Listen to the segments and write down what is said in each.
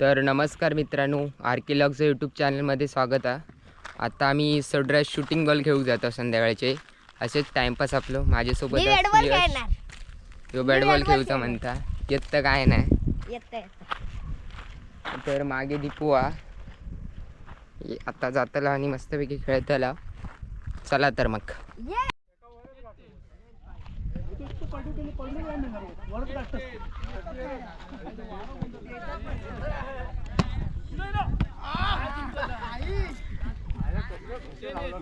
तर नमस्कार मित्रांनो आर के लॉगचं यूट्यूब चॅनलमध्ये स्वागत आहे. आता आम्ही सडराज शूटिंग बॉल खेळू जातो संध्याकाळचे. असेच टाइमपास आपलं. माझ्यासोबत मी आहे बॅट बॉल. खेळणार. ह्यो बॅट खेळूचा म्हणता. येत तर काय नाही. येत तर मागे दीपू ये आता जाताला आणि मस्तपैकी खेळताला. चला तर मग.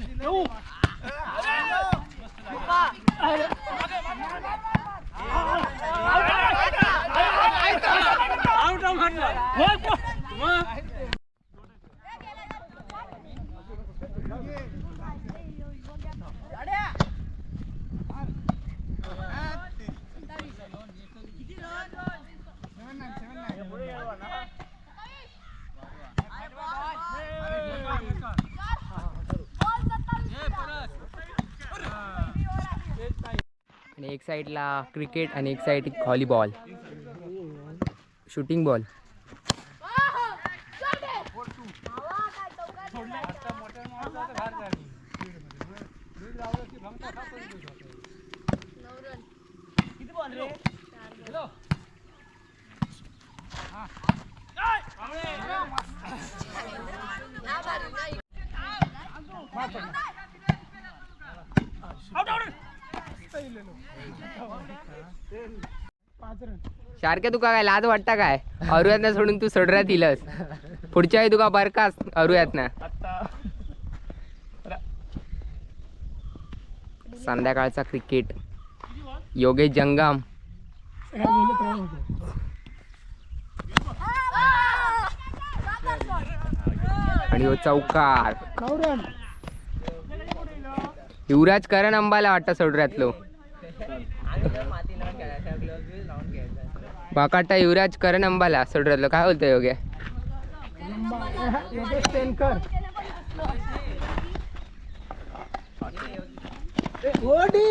아웃 आणि एक साईडला क्रिकेट आणि एक साईड व्हॉलीबॉल शूटिंग बॉल सारखे तुका काय लाज वाटता काय? अरुयातना सोडून तू सडऱ्यात इलस पुढच्या वेळी तुका बरकास अरुयातना. संध्याकाळचा क्रिकेट. योगेश जंगम. आणि हो चौकार. युवराज करण अंबाला वाटतं सोडऱ्यातलो. बाकाटा युवराज करण अंबाला सोडऱ्यातलो काय बोलतो योग्य? ओडी!